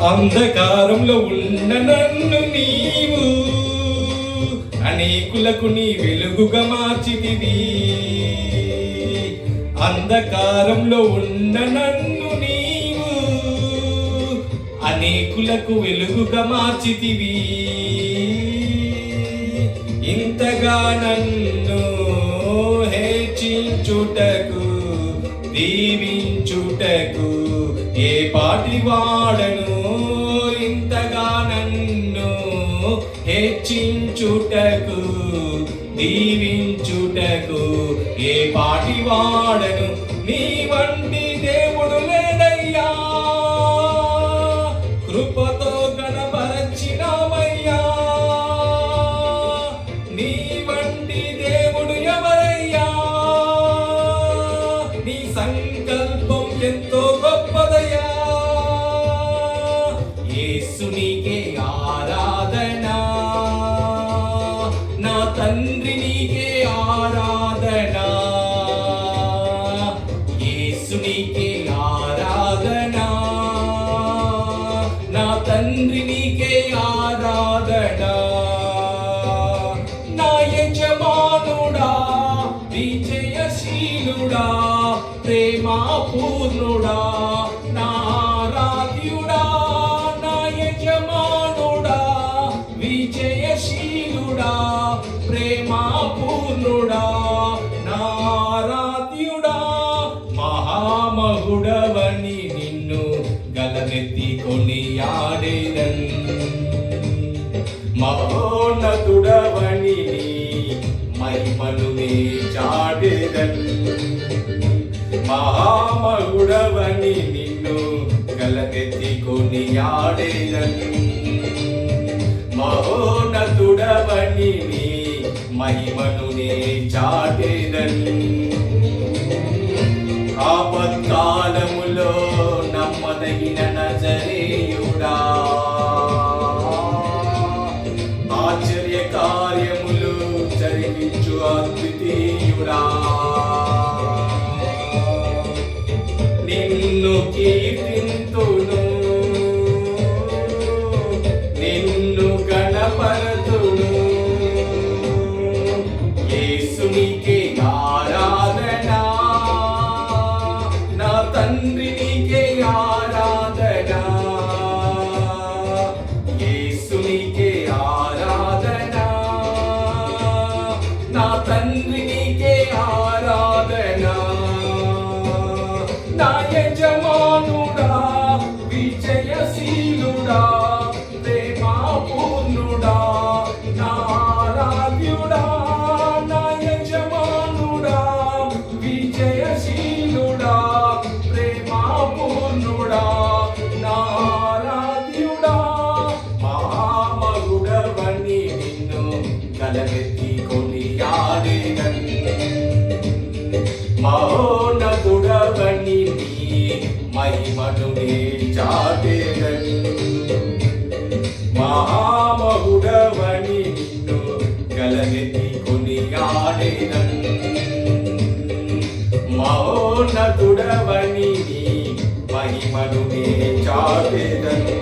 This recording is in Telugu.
అంధకారంలో ఉన్న నన్ను నీవు అనేకులకు నీ వెలుగుగా మార్చితివి. అంధకారంలో ఉన్న నన్ను నీవు అనేకులకు వెలుగుగా మార్చితివి. ఇంతగా నన్ను హెచ్చించుటకు దీవించుటకు ఏ పాటి వాడను? హెచ్చించుటకు దీవించుటకు ఏ పాటి వాడను? నీ వంటి దేవుడు లేడయ్యా. కృపతో గణపరచినామయ్యా. నీ వంటి దేవుడు నీకే ఆరాధన. యేసునికే ఆరాధన. నా తండ్రి నీకే ఆరాధన. నా యజమానుడా విజయశీలుడా ప్రేమాపూర్ణుడా కొనియాడేదన్ మహోన్నతుడవని మహిమను నీ చాడేదన్? మహామగుడవని నిన్ను గలనెత్తి కొనియాడేదన్? మహోన్నతుడవని మహిమను నీ చాటే కీర్తింతును నిన్ను గణపరతును దేవుడవని నిన్ను గలనెత్తి కొనియాడేదన్ మహోన్నతుడవని మహిమను నే చాటేదను